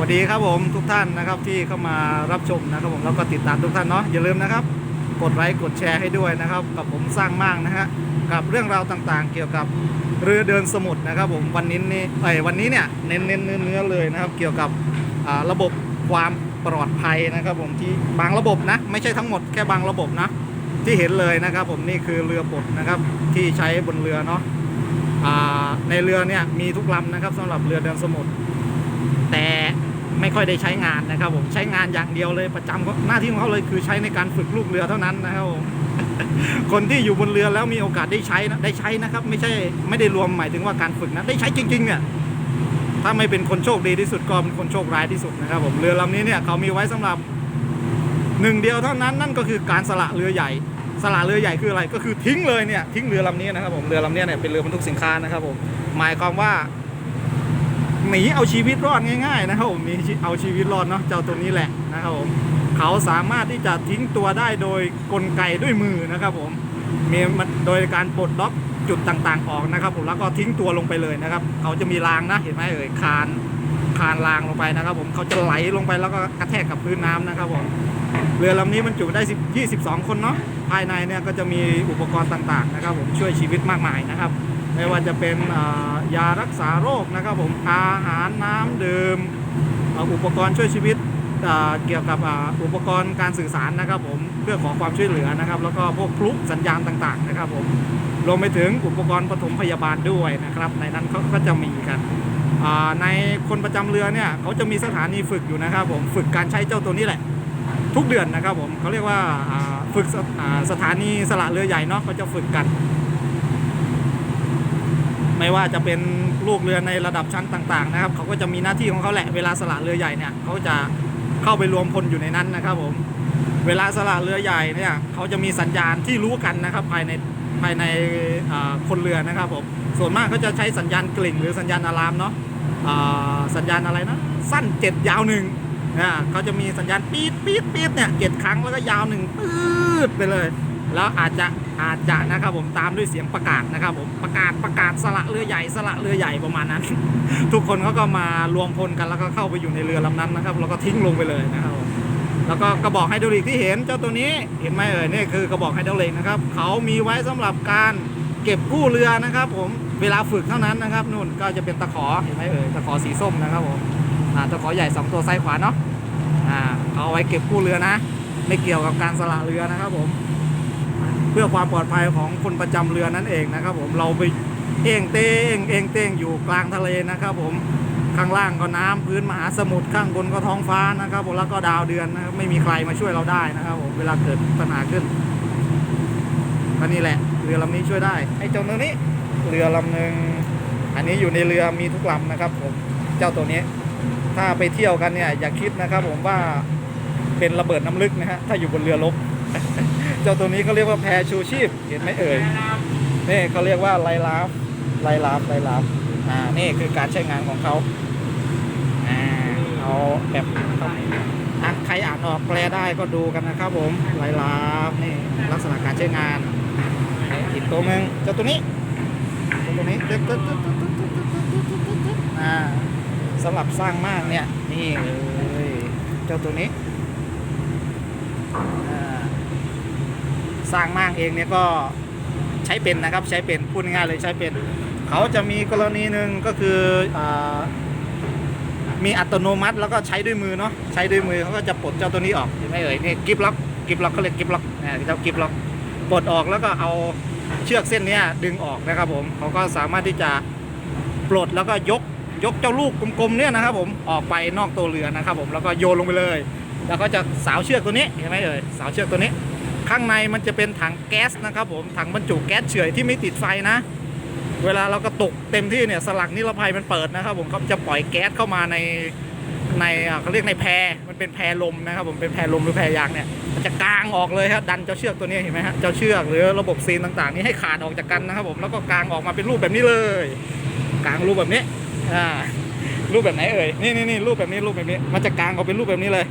วัสดีครับผมทุกท่านนะครับที่เข้ามารับชมนะครับผมแล้วก็ติดตามทุกท่านเนาะอย่าลืมนะครับ กดไลค์กดแชร์ให้ด้วยนะครับ กับผมสร้างมั่งนะฮะกับเรื่องราวต่างๆ เกี่ยวกับเรือเดินสมุทรนะครับ ผมวันนี้นี่ไอ้วันนี้เนี่ยเน้นเน้นเนื้อเลยนะครับ เกี่ยวกับระบบความปลอดภัยนะครับ ผมที่บางระบบนะ ไม่ใช่ทั้งหมดแค่บางระบบนะที่เห็นเลยนะครับ ผมนี่คือเรือบดนะครับที่ใช้บนเรือเนาะในเรือเนี่ยมีทุกลำนะครับสำหรับเรือเดินสมุทรแต่ ไม่ค่อยได้ใช้งานนะครับผมใช้งานอย่างเดียวเลยประจำก็หน้าที่ของเขาเลยคือใช้ในการฝึกลูกเรือเท่านั้นนะครับผมคนที่อยู่บนเรือแล้วมีโอกาสได้ใช้นะได้ใช้นะครับ ไม่ใช่ไม่ได้รวมหมายถึงว่าการฝึกนะได้ใช้จริงๆเนี่ยถ้าไม่เป็นคนโชคดีที่สุดก็เป็นคนโชคร้ายที่สุดนะครับผมเรือลำนี้เนี่ยเขามีไว้สำหรับหนึ่งเดียวเท่านั้นนั่นก็คือการสละเรือใหญ่ สละเรือใหญ่คืออะไรก็คือทิ้งเลยเนี่ยทิ้งเรือลำนี้นะครับผมเรือลำนี้เนี่ยเป็นเรือบรรทุกสินค้านะครับผมหมายความว่า หนีเอาชีวิตรอดง่ายๆนะครับผมนีเอาชีวิตรอดเนาะเจ้าตัวนี้แหละนะครับผมเขาสามารถที่จะทิ้งตัวได้โดยกลไกด้วยมือนะครับผมมีมันโดยการปลดล็อกจุดต่างๆออกนะครับ ผมแล้วก็ทิ้งตัวลงไปเลยนะครับเขาจะมีรางนะเห็นไหมเอ่ยคานคานรางลงไปนะครับ ผมเขาจะไหลลงไปแล้วก็กระแทกกับพื้นน้ำนะครับผมเรือลำนี้มันจุได้10 22 คนเนาะภายในเนี่ยก็จะมีอุปกรณ์ต่างๆนะครับ ผมช่วยชีวิตมากมายนะครับ ไม่ว่าจะเป็นยารักษาโรคนะครับผมอาหารน้ำดื่มอุปกรณ์ช่วยชีวิตเกี่ยวกับอุปกรณ์การสื่อสารนะครับผมเพื่อขอความช่วยเหลือนะครับ แล้วก็พวกพลุสัญญาณต่างๆนะครับผมรวมไปถึงอุปกรณ์ปฐมพยาบาลด้วยนะครับ ในนั้นเขาก็จะมีกันในคนประจำเรือเนี่ยเขาจะมีสถานีฝึกอยู่นะครับผมฝึกการใช้เจ้าตัวนี้แหละ ทุกเดือนนะครับผมเขาเรียกว่าฝึกสอ่าสถานีสละเรือใหญ่เนาะเขาจะฝึกกัน ไม่ว่าจะเป็นลูกเรือในระดับชั้นต่างๆนะครับเขาก็จะมีหน้าที่ของเขาแหละเวลาสละเรือใหญ่เนี่ยเขาจะเข้าไปรวมพลอยู่ในนั้นนะครับผมเวลาสละเรือใหญ่เนี่ยเขาจะมีสัญญาณที่รู้กันนะครับภายในภายในคนเรือนะครับผมส่วนมากเขาจะใช้สัญญาณกลิ่งหรือสัญญาณอะลามเนาะสัญญาณอะไรนะสั้นเจ็ดยาวหนึ่งอ่าเขาจะมีสัญญาณปี๊ดปี๊ดปี๊ดเนี่ยเจ็ดครั้งแล้วก็ยาวหนึ่งปื๊ดไปเลย แล้วอาจจะอาจจะนะครับผมตามด้วยเสียงประกาศนะครับผมประกาศประกาศสละเรือใหญ่สละเรือใหญ่ประมาณนั้น ทุกคนเขาก็มารวมพลกันแล้วก็เข้าไปอยู่ในเรือลำนั้นนะครับแล้วก็ทิ้งลงไปเลยนะครับผมแล้วก็กระบอกไฮดรอลิกที่เห็นเจ้าตัวนี้เห็นไหมเอ่ยนี่คือกระบอกไฮดรอลิกนะครับเขามีไว้สำหรับการเก็บกู้เรือนะครับ ผมเวลาฝึกเท่านั้นนะครับนู่นก็จะเป็นตะขอเห็นไหมเอ่ยตะขอสีส้มนะครับผมตะขอใหญ่สองตัวซ้ายขวาเนาะเอาไว้เก็บกู้เรือนะ ไม่เกี่ยวกับการสละเรือนะครับผม เพื่อความปลอดภัยของคนประจำเรือนั่นเองนะครับ ผมเราไปเอ่งเต้งเอ่งเต้งอยู่กลางทะเลนะครับ ผมข้างล่างก็น้ำพื้นมหาสมุทรข้างบนก็ท้องฟ้านะครับผมแล้วก็ดาวเดือนนะครับไม่มีใครมาช่วยเราได้นะครับผมเวลาเกิดปัญหาขึ้นก็นี่แหละ เรือลำนี้ช่วยได้ไอ้เจ้าตัวนี้เรือลำหนึ่งอันนี้อยู่ในเรือมีทุกลำนะครับ ผมเจ้าตัวนี้ ถ้าไปเที่ยวกันเนี่ยอย่าคิดนะครับ ผมว่าเป็นระเบิดน้ำลึกนะฮะถ้าอยู่บนเรือรบ เจ้าตัวนี้เขาเรียกว่าแพชูชีพ เห็นไหมเอ่ยนี่เขาเรียกว่าไลลาฟไลลาฟไลลาฟอ่านี่คือการใช้งานของเขาอ่าเอาแบบใครอ่านออกแปลได้ก็ดูกันนะครับผมไลลาฟนี่ลักษณะการใช้งานอีกตัวหนึ่งเจ้าตัวนี้ตัวตัวนี้อ่าสำหรับสร้างมากเนี่ยนี่เลยเจ้าตัวนี้อ่า สร้างมากเองเนี่ยก็ใช้เป็นนะครับใช้เป็นพูดง่ายเลยใช้เป็น เขาจะมีกรณีหนึ่งก็คืออมีอัตโนมัติแล้วก็ใช้ด้วยมือเนาะใช้ด้วยมือเขาก็จะปลดเจ้าตัวนี้ออกเห็นไหมเอ่ยนี่กิฟล็อกกิฟล็อกเขาเรียกกิฟล็อกนะเจ้ากิฟล็อกปลดออกแล้วก็เอาเชือกเส้นนี้ดึงออกนะครับผมเขาก็สามารถที่จะปลดแล้วก็ยกยกเจ้าลูกกลมๆเนี่ยนะครับผมออกไปนอกตัวเรือนะครับผมแล้วก็โยนลงไปเลย แล้วก็จะสาวเชือกตัวนี้เห็นไหมเอ่ยสาวเชือกตัวนี้ ข้างในมันจะเป็นถังแก๊สนะครับผมถังบรรจุแก๊สเฉอยที่ไม่ติดไฟนะ เวลาเรากระตุกเต็มที่เนี่ยสลักนิรภัยมันเปิดนะครับ ผมเขาจะปล่อยแก๊สเข้ามาในในเขาเรียกในแพรมันเป็นแพรลมนะครับ ผมเป็นแพรลมหรือแพรยางเนี่ยมันจะกางออกเลยครับดันเจ้าเชือกตัวนี้เห็นไหมฮะเจ้าเชือกหรือระบบซีนต่างๆ นี้ให้ขาดออกจากกันนะครับ ผมแล้วก็กางออกมาเป็นรูปแบบนี้เลยกางรูปแบบนี้อ่ารูปแบบไหนเอ่ยนี่นี่นี่รูปแบบนี้รูปแบบนี้มันจะกางออกเป็นรูปแบบนี้เลย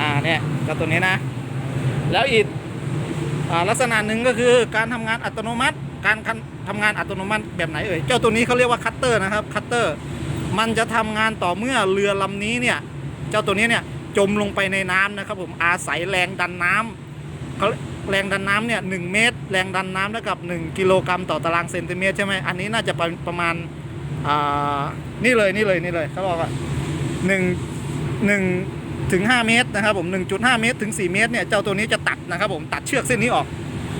อ่าเนี่ยเจ้าตัวนี้นะ แล้วอีก ลักษณะหนึ่งก็คือการทำงานอัตโนมัติ การคันทำงานอัตโนมัติแบบไหนเอ่ยเจ้าตัวนี้เขาเรียกว่าคัตเตอร์นะครับคัตเตอร์มันจะทำงานต่อเมื่อเรือลำนี้เนี่ยเจ้าตัวนี้เนี่ยจมลงไปในน้ำนะครับผมอาศัยแรงดันน้ำเขาแรงดันน้ำเนี่ยหนึ่งเมตร แรงดันน้ำเท่ากับ 1 กิโลกรัมต่อตารางเซนติเมตรใช่ไหมอันนี้น่าจะประประมาณอ่านี่เลยนี่เลยนี่เลยเขาบอกว่าหนึ่งหนึ่ง ถึง 5 เมตรนะครับผม 1.5 เมตรถึง 4 เมตรเนี่ยเจ้าตัวนี้จะตัดนะครับผมตัดเชือกเส้นนี้ออก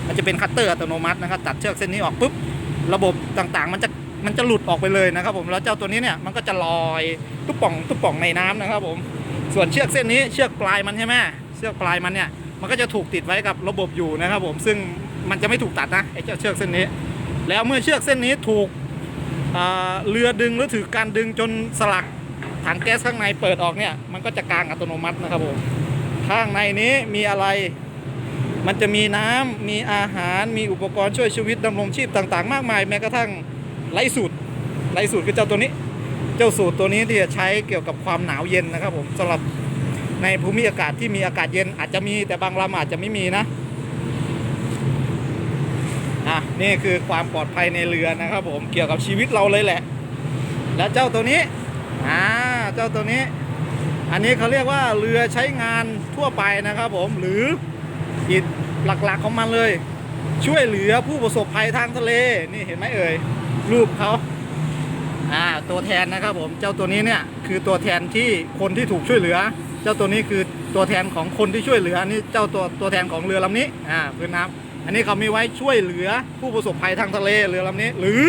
มันจะเป็นคัตเตอร์อัตโนมัตินะครับตัดเชือกเส้นนี้ออกปุ๊บระบบต่างๆ มันจะมันจะหลุดออกไปเลยนะครับผมแล้วเจ้าตัวนี้เนี่ยมันก็จะลอยตุ๊บป่องตุ๊บป่องในน้ำนะครับผมส่วนเชือกเส้นนี้เชือกปลายมันใช่ไหมเชือกปลายมันเนี่ยมันก็จะถูกติดไว้กับระบบอยู่นะครับผมซึ่งมันจะไม่ถูกตัดนะไอ้เจ้าเชือกเส้นนี้ แล้วเมื่อเชือกเส้นนี้ถูกเรือดึงหรือถือการดึงจนสลัก ถังแก๊สข้างในเปิดออกเนี่ย มันก็จะกางอัตโนมัตินะครับผม ข้างในนี้มีอะไร มันจะมีน้ำมีอาหาร มีอุปกรณ์ช่วยชีวิตดำรงชีพต่างๆ มากมาย แม้กระทั่งไร้สูตรไร้สูตรคือเจ้าตัวนี้ เจ้าสูตรตัวนี้ที่จะใช้เกี่ยวกับความหนาวเย็นนะครับผมสำหรับในภูมิอากาศที่มีอากาศเย็นอาจจะมีแต่บางลำอาจจะไม่มีนะอะนี่คือความปลอดภัยในเรือนะครับผมเกี่ยวกับชีวิตเราเลยแหละ แล้วเจ้าตัวนี้อ่า เจ้าตัวนี้ อันนี้เขาเรียกว่าเรือใช้งานทั่วไปนะครับผมหรืออิฐหลักๆของมันเลย ช่วยเหลือผู้ประสบภัยทางทะเลนี่เห็นไหมเอ่ยรูปเขาอ่าตัวแทนนะครับผมเจ้าตัวนี้เนี่ยคือตัวแทนที่คนที่ถูกช่วยเหลือ เจ้าตัวนี้คือตัวแทนของคนที่ช่วยเหลือนี่เจ้าตัวตัวแทนของเรือลำนี้อ่าพื้นน้ำอันนี้เขามีไว้ช่วยเหลือผู้ประสบภัยทางทะเลเรือลำนี้หรือ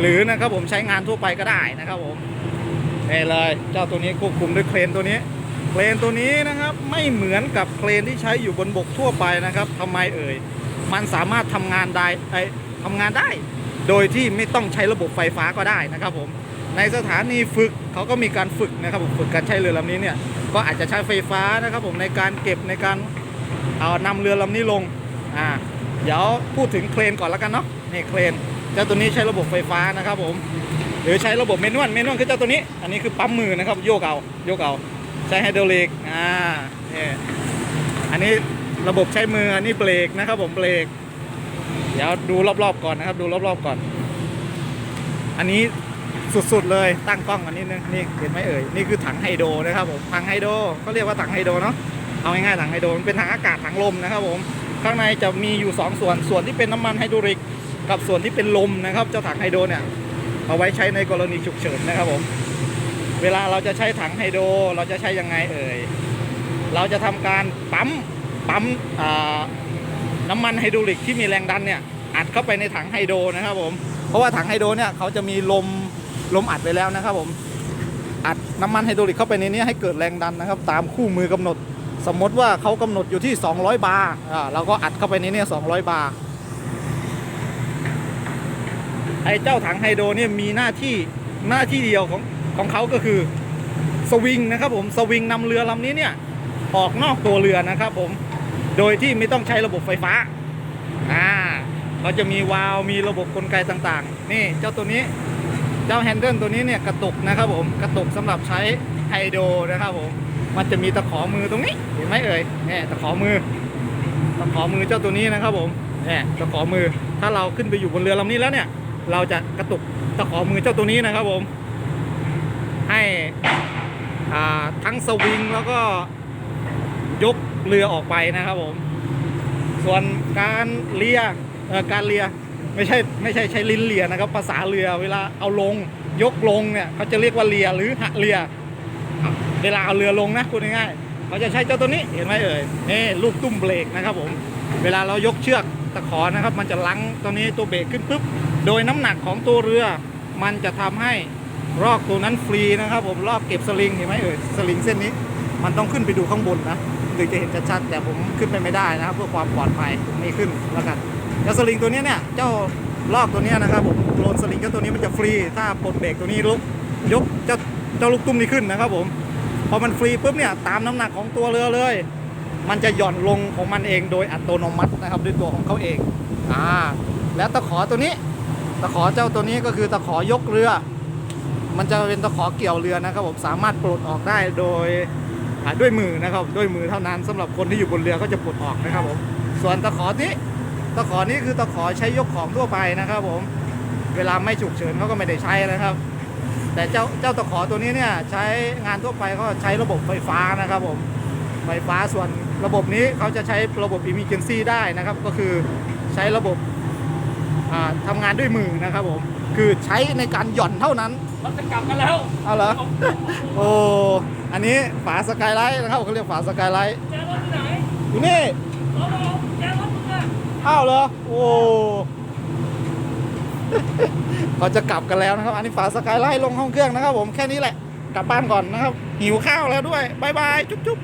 หรือนะครับผมใช้งานทั่วไปก็ได้นะครับผม นี่เลยเจ้าตัวนี้ควบคุมด้วยเครนตัวนี้ เครนตัวนี้นะครับไม่เหมือนกับเครนที่ใช้อยู่บนบกทั่วไปนะครับทำไมเอ่ยมันสามารถทำงานได้ไอทำงานได้ โดยที่ไม่ต้องใช้ระบบไฟฟ้าก็ได้นะครับผมในสถานีฝึกเขาก็มีการฝึกนะครับผมฝึกการใช้เรือลำนี้เนี่ยก็อาจจะใช้ไฟฟ้านะครับผมในการเก็บในการเอานำเรือลำนี้ลงอ่าเดี๋ยวพูดถึงเครนก่อนแล้วกันเนาะนี่เครนเจ้าตัวนี้ใช้ระบบไฟฟ้านะครับผม หรือใช้ระบบเมนวลเมนวลคือเจ้าตัวนี้ อันนี้คือปั๊มมือนะครับโยกเอาโยกเอาใช้ไฮดรอลิกอ่าเนี่อันนี้ระบบใช้มืออันนี้เบรกนะครับผมเบรกเดี๋ยวดูรอบๆก่อนนะครับ ดูรอบๆก่อน อันนี้สุดๆเลยตั้งกล้องอันนี้นึงนี่เห็นไหมเอ่ยนี่คือถังไฮโดรนะครับผมถังไฮโดรเขาเรียกว่าถังไฮโดรเนาะเอาง่ายๆถังไฮโดรมันเป็นถังอากาศถังลมนะครับผมข้างในจะมีอยู่ 2 ส่วนส่วนที่เป็นน้ำมันไฮดรอลิก กับส่วนที่เป็นลมนะครับเจ้าถังไฮโดรเนี่ย เอาไว้ใช้ในกรณีฉุกเฉินนะครับผม เวลาเราจะใช้ถังไฮโดรเราจะใช้ยังไงเอ่ย เราจะทำการปั๊มปั๊มน้ำมันไฮดรอลิกที่มีแรงดันเนี่ยอัดเข้าไปในถังไฮโดรนะครับผม เพราะว่าถังไฮโดรเนี่ยเขาจะมีลมลมอัดไว้แล้วนะครับผมอัดน้ำมันไฮดรอลิกเข้าไปในนี้ให้เกิดแรงดันนะครับ ตามคู่มือกำหนด สมมติว่าเขากำหนดอยู่ที่ 200 บาร์อ่าเราก็อัดเข้าไปในนี้200 บาร์ ไอ้เจ้าถังไฮโดรเนี่ยมีหน้าที่หน้าที่เดียวของของเขาก็คือสวิงนะครับผมสวิงนำเรือลำนี้เนี่ยออกนอกตัวเรือนะครับผมโดยที่ไม่ต้องใช้ระบบไฟฟ้าอ่าก็จะมีวาล์วมีระบบกลไกต่างๆ นี่เจ้าตัวนี้เจ้าแฮนเดิลตัวนี้เนี่ยกระตุกนะครับผมกระตุกสำหรับใช้ไฮโดรนะครับผมมันจะมีตะขอมือตรงนี้เห็นไหมเอ่ยนี่ตะขอมือตะขอมือเจ้าตัวนี้นะครับผมนี่ตะขอมือถ้าเราขึ้นไปอยู่บนเรือลำนี้แล้วเนี่ย เราจะกระตุกตะขอมือเจ้าตัวนี้นะครับผม ให้ทั้งสวิงแล้วก็ยกเรือออกไปนะครับผม ส่วนการเลียการเลียไม่ใช่ไม่ใช่ใช้ลิ้นเลียนะครับ ภาษาเรือเวลาเอาลง ยกลงเนี่ยเขาจะเรียกว่าเลียหรือหะเลีย เวลาเอาเรือลงนะพูดง่ายๆเขาจะใช้เจ้าตัวนี้เห็นไหมเอ่ยนี่ลูกตุ้มเบรกนะครับผม เวลาเรายกเชือกตะขอนะครับ มันจะลังตัวนี้ตัวเบรกขึ้นปุ๊บ โดยน้ำหนักของตัวเรือ มันจะทำให้รอกตัวนั้นฟรีนะครับ ผมรอกเก็บสลิงเห็นไหมเอ่ยสลิงเส้นนี้ มันต้องขึ้นไปดูข้างบนนะถึงจะเห็นชัดๆแต่ผมขึ้นไปไม่ได้นะครับเพื่อความปลอดภัยผมไม่ขึ้นแล้วกันแล้วสลิงตัวนี้เนี่ยเจ้าลอกตัวนี้นะครับผมโลนสลิงเจ้าตัวนี้มันจะฟรี ถ้าปลดเบรกตัวนี้ลุกยกเจ้าเจ้าลูกตุ้มนี้ขึ้นนะครับผมพอมันฟรีปุ๊บเนี่ยตามน้ำหนักของตัวเรือเลย มันจะหย่อนลงของมันเองโดยอัตโนมัตินะครับด้วยตัวของเขาเองอ่าแล้วตะขอตัวนี้ ตะขอเจ้าตัวนี้ก็คือตะขอยกเรือ มันจะเป็นตะขอเกี่ยวเรือนะครับผมสามารถปลดออกได้โดยด้วยมือนะครับด้วยมือเท่านั้นสำหรับคนที่อยู่บนเรือก็จะปลดออกนะครับผมส่วนตะขอนี้ตะขอนี้คือตะขอใช้ยกของทั่วไปนะครับผมเวลาไม่ฉุกเฉินเขาก็ไม่ได้ใช้นะครับ แต่เจ้าเจ้าตะขอตัวนี้เนี่ยใช้งานทั่วไปก็ใช้ระบบไฟฟ้านะครับผมไฟฟ้าส่วนระบบนี้เขาจะใช้ระบบ emergency ได้นะครับ ก็คือใช้ระบบ ทำงานด้วยมือนะครับผมคือใช้ในการหย่อนเท่านั้นเราจะกลับกันแล้วเอาเหรอโอ้อันนี้ฝาสกายไลท์นะครับเขาเรียกฝาสกายไลท์แจรถที่ไหนอยู่นี่เราเราแจรถมึงอะอ้าวเหรอโอ้เขาจะกลับกันแล้วนะครับ อันนี้ฝาสกายไลท์ลงห้องเครื่องนะครับ ผมแค่นี้แหละกลับบ้านก่อนนะครับ หิวข้าวแล้วด้วยบายบายจุ๊บจุ๊บ